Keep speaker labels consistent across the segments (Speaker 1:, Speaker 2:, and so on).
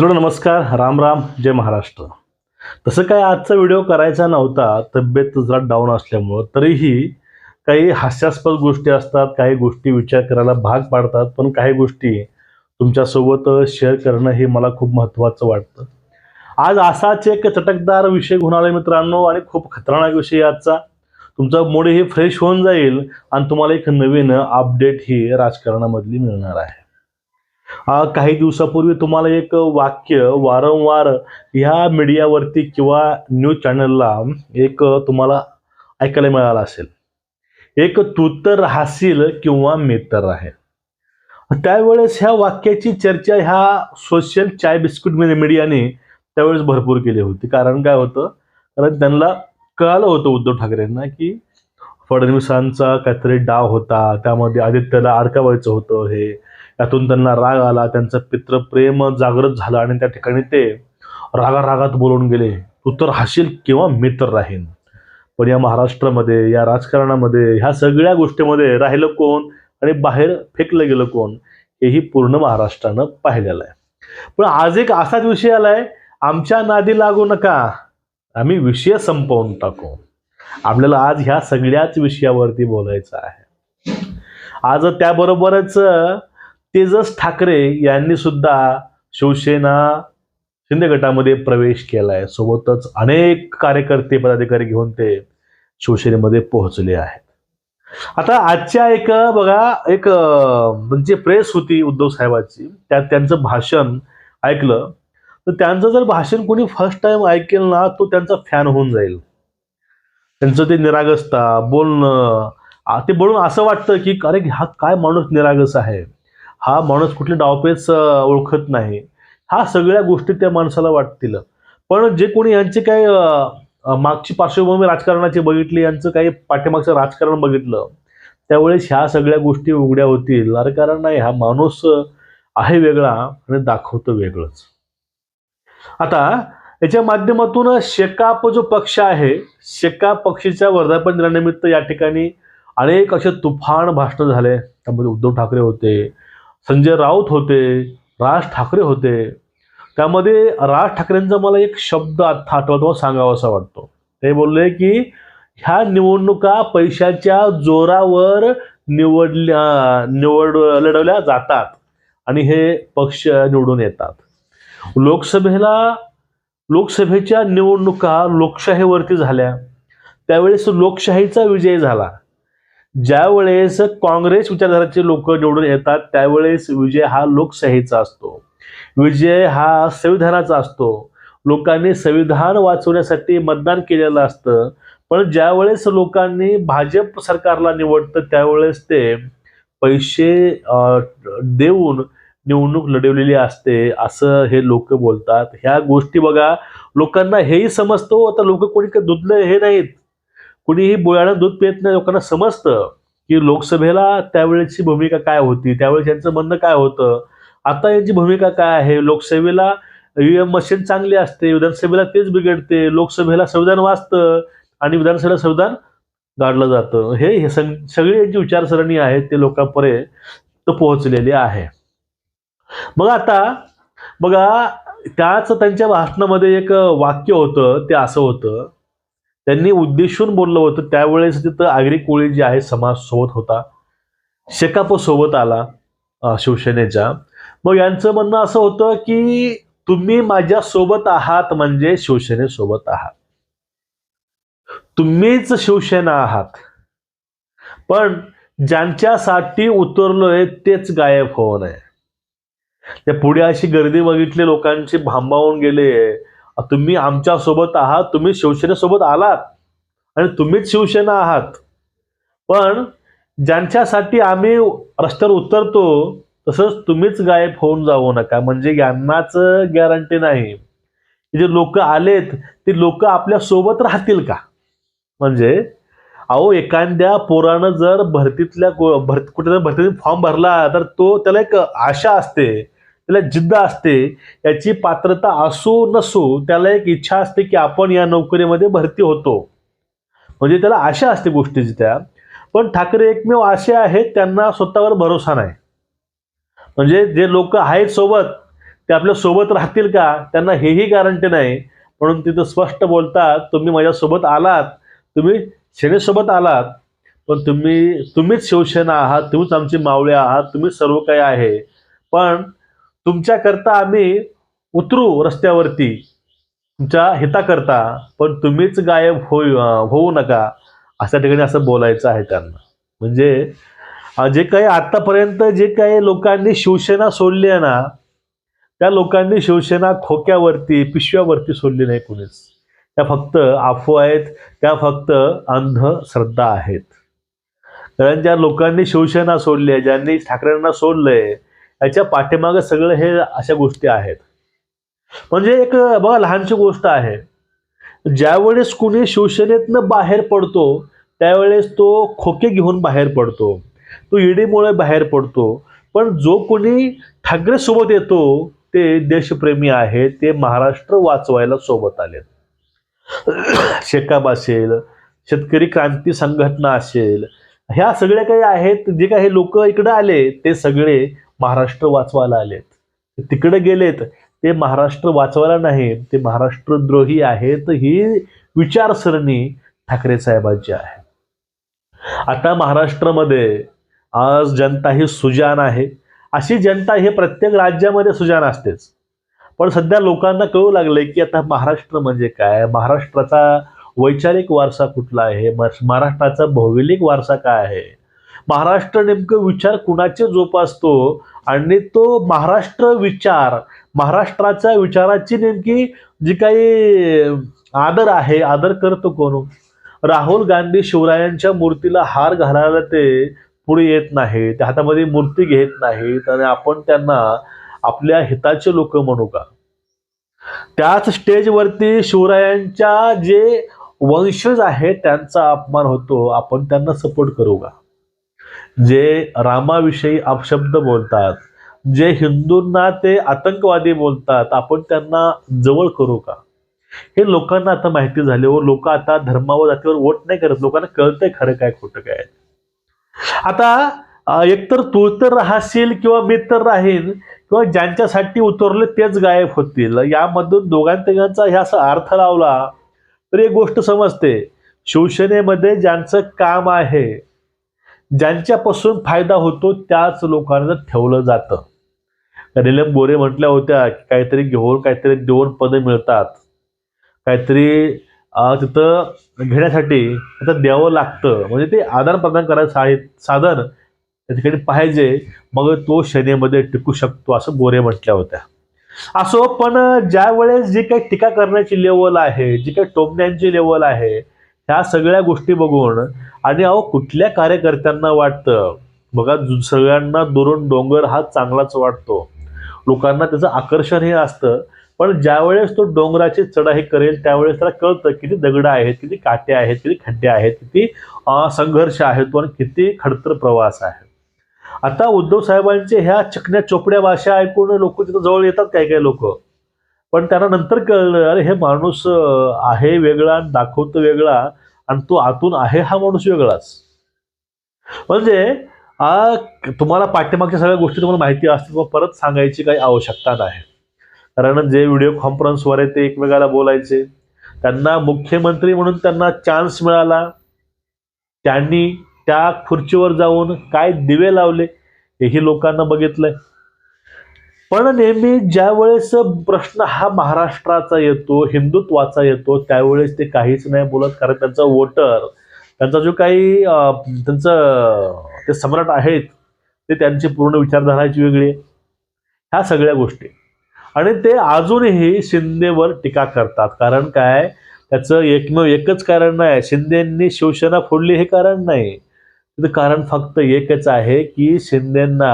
Speaker 1: जोड नमस्कार. राम राम. जय महाराष्ट्र. तसं काय आजचा व्हिडिओ करायचा नव्हता. तब्येत जरा डाऊन असल्यामुळं. तरीही काही हास्यास्पद गोष्टी असतात काही गोष्टी विचार करायला भाग पाडतात पण काही गोष्टी तुमच्यासोबत शेअर करणं हे मला खूप महत्त्वाचं वाटतं. आज असाच एक चटकदार विषय होणार मित्रांनो आणि खूप खतरनाक विषय आजचा. तुमचा मूड ही फ्रेश होऊन जाईल आणि तुम्हाला एक नवीन अपडेट ही राजकारणामधली मिळणार आहे. काही दिवसापूर्वी तुम्हाला एक वाक्य वारंवार ह्या मीडियावरती किंवा न्यूज चॅनलला एक तुम्हाला ऐकायला मिळालं असेल. एक तू तर राहशील किंवा मी तर आहे. त्यावेळेस ह्या वाक्याची चर्चा ह्या सोशल चाय बिस्कुट मीडियाने त्यावेळेस भरपूर केली होती. कारण काय होतं? कारण त्यांना कळालं होतं उद्धव ठाकरेंना की फडणवीसांचा काहीतरी डाव होता. त्यामध्ये आदित्यला अडकावायचं होतं हे. त्यातून त्यांना राग आला त्यांचं पितृप्रेम जागृत झालं आणि त्या ठिकाणी ते रागारागात बोलून गेले. तू तर राहशील किंवा मी तर राहीन. पण या महाराष्ट्रामध्ये या राजकारणामध्ये ह्या सगळ्या गोष्टीमध्ये राहिलं कोण आणि बाहेर फेकलं गेलं कोण हेही पूर्ण महाराष्ट्रानं पाहिलेलं आहे. पण आज एक असाच विषय आलाय आमच्या नादी लागू नका आम्ही विषय संपवून टाकू. आपल्याला आज ह्या सगळ्याच विषयावरती बोलायचं आहे. आज त्याबरोबरच तेजस ठाकरे यांनी सुद्धा शिवसेना शिंदे गटामध्ये प्रवेश केलाय. सोबतच अनेक कार्यकर्ते पदाधिकारी घेऊन ते शिवसेनेमध्ये पोहोचले आहेत. आता आजच्या एक बघा एक म्हणजे प्रेस होती उद्धव साहेबांची. त्यात त्यांचं भाषण ऐकलं. तर त्यांचं जर भाषण कोणी फर्स्ट टाइम ऐकेल ना तो त्यांचा फॅन होऊन जाईल. त्यांचं ते निरागसता बोलणं ते बोलून असं वाटतं की अरे हा काय माणूस निरागस आहे? हा माणूस कुठले डावपेच ओळखत नाही. हा सगळ्या गोष्टी त्या माणसाला वाटतील. पण जे कोणी यांचे काय मागची पार्श्वभूमी राजकारणाची बघितली यांचं काही पाठीमागचं राजकारण बघितलं त्यावेळेस ह्या सगळ्या गोष्टी उघड्या होतील. अरे कारण नाही हा माणूस आहे वेगळा आणि दाखवतो वेगळंच. आता याच्या माध्यमातून शेकाप जो पक्ष आहे शेकाप पक्षीच्या वर्धापन दिनानिमित्त या ठिकाणी अनेक असे तुफान भाषणं झाले. त्यामध्ये उद्धव ठाकरे होते संजय राऊत होते राज ठाकरे होते. त्यामध्ये राज ठाकरेंचा मला एक शब्द आत्ता आठवतो सांगावा असा वाटतो. ते बोलले की ह्या निवडणुका पैशाच्या जोरावर निवडल्या निवड लढवल्या जातात आणि हे पक्ष निवडून येतात. लोकसभेला लोकसभेच्या निवडणुका लोकशाहीवरती झाल्या. त्यावेळेस लोकशाहीचा विजय झाला. ज्यावेळेस काँग्रेस विचारधाराचे लोक निवडून येतात त्यावेळेस विजय हा लोकशाहीचा असतो. विजय हा संविधानाचा असतो. लोकांनी संविधान वाचवण्यासाठी मतदान केलेलं असतं. पण ज्यावेळेस लोकांनी भाजप सरकारला निवडतं त्यावेळेस ते पैसे देऊन निवडणूक लढवलेली असते असं हे लोक बोलतात. ह्या गोष्टी बघा लोकांना हेही समजतो आता लोक कोणी काही दुधले हे नाहीत. कुणीही बोळ्यानं दूध पित नाही लोकांना समजतं की लोकसभेला त्यावेळेची भूमिका काय होती त्यावेळेस यांचं म्हणणं काय होतं? आता यांची भूमिका काय आहे? लोकसभेला ईव्हीएम मशीन चांगली असते विधानसभेला तेच बिघडते लोकसभेला संविधान वाचतं आणि विधानसभेला संविधान गाडलं जातं. हे सगळी यांची विचारसरणी आहे ते लोकांपर्यंत पोहोचलेली आहे. मग आता बघा त्याच त्यांच्या भाषणामध्ये एक वाक्य होतं ते असं होतं त्यांनी उद्देशून बोललं होतं त्यावेळेस तिथं आगरी कोळी जे आहे समाज सोबत होता. शेकाप सोबत आला शिवसेनेच्या मग यांचं म्हणणं असं होतं की तुम्ही माझ्या सोबत आहात म्हणजे शिवसेनेसोबत आहात. तुम्हीच शिवसेना आहात. पण ज्यांच्यासाठी उतरलोय तेच गायब होऊ नये. त्या पुढे अशी गर्दी बघितली लोकांची भांबावून गेले. तुम्ही आमच्यासोबत आहात तुम्ही शिवसेनेसोबत आलात आणि तुम्हीच शिवसेना आहात. पण ज्यांच्यासाठी आम्ही रस्त्यावर उतरतो तसंच तुम्हीच गायब होऊन जाऊ नका. म्हणजे यांनाच गॅरंटी नाही. जे लोक आलेत ते लोक आपल्यासोबत राहतील का? म्हणजे अहो एखाद्या पोरानं जर भरतीतल्या भरती कुठे भरतीत फॉर्म भरला तर तो त्याला एक आशा असते त्याला जिद्द असते याची पात्रता असो नसो त्याला एक इच्छा असते की आपण या नोकरीमध्ये भरती होतो. म्हणजे त्याला आशा असते गोष्टीची त्या. पण ठाकरे एकमेव असे आहेत त्यांना स्वतःवर भरोसा नाही. म्हणजे जे लोक आहेत सोबत ते आपल्यासोबत राहतील का? त्यांना हेही गॅरंटी नाही. म्हणून तिथं स्पष्ट बोलतात तुम्ही माझ्यासोबत आलात तुम्ही सेनेसोबत आलात पण तुम्ही तुम्हीच शिवसेना आहात तुम्हीच आमची मावळे आहात तुम्ही सर्व काही आहे. पण तुमच्याकरता आम्ही उतरू रस्त्यावरती. तुमच्या हिताकरता पण तुम्हीच गायब होऊ होऊ नका. अशा ठिकाणी असं बोलायचं आहे त्यांना. म्हणजे जे काही आत्तापर्यंत जे काही लोकांनी शिवसेना सोडली आहे ना त्या लोकांनी शिवसेना खोक्यावरती पिशव्यावरती सोडली नाही कुणीच. त्या फक्त अफवा आहेत त्या फक्त अंधश्रद्धा आहेत. कारण ज्या लोकांनी शिवसेना सोडली आहे ज्यांनी ठाकरेंना सोडलंय याच्या पाठीमागे सगळं हे अशा गोष्टी आहेत. म्हणजे एक बघा लहानशी गोष्ट आहे. ज्यावेळेस कुणी शिवसेनेतनं बाहेर पडतो त्यावेळेस तो खोके घेऊन बाहेर पडतो. तो ईडीमुळे बाहेर पडतो. पण जो कोणी ठाकरे सोबत येतो ते देशप्रेमी आहेत ते महाराष्ट्र वाचवायला सोबत आलेत. शेकाब असेल शेतकरी क्रांती संघटना असेल ह्या सगळ्या काही आहेत जे काही लोक इकडे आले ते सगळे महाराष्ट्र वाचवायला आलेत. तिकडे गेलेत ते महाराष्ट्र वाचवायला नाही ते महाराष्ट्रद्रोही आहेत ही विचारसरणी ठाकरे साहेबांची आहे. आता महाराष्ट्रामध्ये आज जनता ही सुजान आहे. अशी जनता हे प्रत्येक राज्यामध्ये सुजान असतेच. पण सध्या लोकांना कळू लागलंय की आता महाराष्ट्र म्हणजे काय? महाराष्ट्राचा वैचारिक वारसा कुठला आहे? महाराष्ट्राचा भौगोलिक वारसा काय आहे? महाराष्ट्र नेमकं विचार कुणाचे जोपासतो? आणि तो महाराष्ट्र विचार महाराष्ट्राच्या विचाराची नेमकी जी काही आदर आहे आदर करतो कोण? राहुल गांधी शिवरायांच्या मूर्तीला हार घालायला ते पुढे येत नाही त्या हातामध्ये मूर्ती घेत नाहीत आणि आपण त्यांना आपल्या हिताचे लोक म्हणू का? त्याच स्टेजवरती शिवरायांच्या जे वंशज आहेत त्यांचा अपमान होतो. आपण त्यांना सपोर्ट करू का? जे रामाविषयी अपशब्द बोलतात जे हिंदूंना ते आतंकवादी बोलतात आपण त्यांना जवळ करू का? हे लोकांना आता माहिती झाली व हो. लोक आता धर्मावर जातीवर वोट नाही करत. लोकांना कळतंय खरं काय खोटं काय. आता एकतर तू तर राहशील किंवा मी तर राहीन किंवा ज्यांच्यासाठी उतरले तेच गायब होतील. यामधून दोघांतिघांचा ह्या असा अर्थ लावला तर एक गोष्ट समजते. शिवसेनेमध्ये ज्यांचं काम आहे ज्यांच्यापासून फायदा होतो त्याच लोकांना ठेवलं जातं. निलम गोरे म्हटल्या होत्या की काहीतरी घेऊन काहीतरी देऊन पदं मिळतात. काहीतरी तिथं घेण्यासाठी तिथं द्यावं लागतं. म्हणजे ते आदान प्रदान करायचं आहे साधन त्या ठिकाणी पाहिजे. मग तो सेनेमध्ये टिकू शकतो असं गोरे म्हटल्या होत्या. असो पण ज्या वेळेस जी काही टीका करण्याची लेवल आहे जी काही टोमण्यांची लेवल आहे ह्या सगळ्या गोष्टी बघून आणि अहो कुठल्या कार्यकर्त्यांना वाटतं? बघा सगळ्यांना दुरून डोंगर हा चांगलाच वाटतो. लोकांना त्याचं आकर्षण हे असतं पण ज्यावेळेस तो डोंगराची चढाई करेल त्यावेळेस त्याला कळतं किती दगड आहेत किती काटे आहेत किती खड्डे आहेत किती संघर्ष आहे तो आणि किती खडतर प्रवास आहे. आता उद्धव साहेबांचे ह्या चकण्या चोपड्या भाषा ऐकून लोक तिथं जवळ येतात काही काही लोक. पण त्यांना नंतर कळलं अरे हे माणूस आहे वेगळा आणि दाखवतो वेगळा. आणि तो आतून आहे हा माणूस वेगळाच. म्हणजे तुम्हाला पाठ्यमागच्या सगळ्या गोष्टी तुम्हाला माहिती असतील मग परत सांगायची काही आवश्यकता नाही. कारण जे व्हिडिओ कॉन्फरन्सवर आहे ते एकमेकाला बोलायचे. त्यांना मुख्यमंत्री म्हणून त्यांना चान्स मिळाला. त्यांनी त्या खुर्चीवर जाऊन काय दिवे लावले हेही लोकांना बघितलंय. पण नेहमी ज्या वेळेस प्रश्न हा महाराष्ट्राचा येतो हिंदुत्वाचा येतो त्यावेळेस ते काहीच नाही बोलत. कारण त्यांचा वोटर त्यांचा जो काही त्यांचं ते सम्राट आहेत ते त्यांची पूर्ण विचारधाराची वेगळी ह्या सगळ्या गोष्टी. आणि ते अजूनही शिंदेवर टीका करतात. कारण काय? त्याचं एकमेव एकच कारण नाही. शिंदेंनी शिवसेना फोडली हे कारण नाही. कारण फक्त एकच आहे की शिंदेंना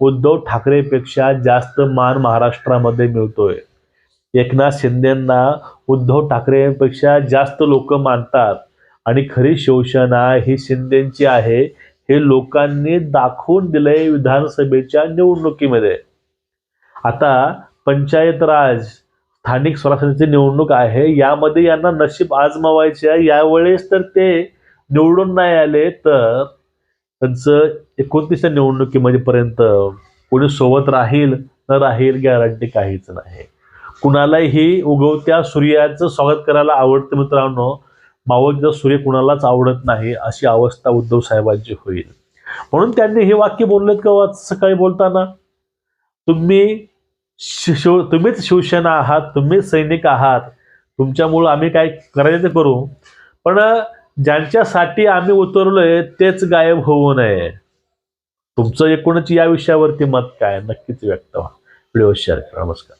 Speaker 1: उद्धव ठाकरेपेक्षा जास्त मान महाराष्ट्रामध्ये मिळतोय. एकनाथ शिंदेंना उद्धव ठाकरेंपेक्षा जास्त लोक मानतात आणि खरी शिवसेना ही शिंदेची आहे हे लोकांनी दाखवून दिलंय विधानसभेच्या निवडणुकीमध्ये. आता पंचायत राज स्थानिक स्वराज्याची निवडणूक आहे यामध्ये यांना नशीब आजमावायचे आहे यावेळेस तर ते निवडून नाही आले तर त्यांचं एकोणतीसच्या निवडणुकीमध्ये पर्यंत कोणी सोबत राहील न राहील गॅरंटी काहीच नाही. कुणालाही उगवत्या सूर्याचं स्वागत करायला आवडतं मित्रांनो मावळचा सूर्य कुणालाच आवडत नाही अशी अवस्था उद्धव साहेबांची होईल. म्हणून त्यांनी हे वाक्य बोललेत का हो सकाळी बोलताना? तुम्ही शि- शिव तुम्हीच शिवसेना आहात तुम्हीच सैनिक आहात तुमच्यामुळं आम्ही काय करायचं ते करू? पण ज्यांच्यासाठी आम्ही उतरलोय तेच गायब होऊ नये. तुमचं एकूणच या विषयावरती मत काय? नक्कीच व्यक्त व्हा. व्हिडिओ शेअर करा. नमस्कार.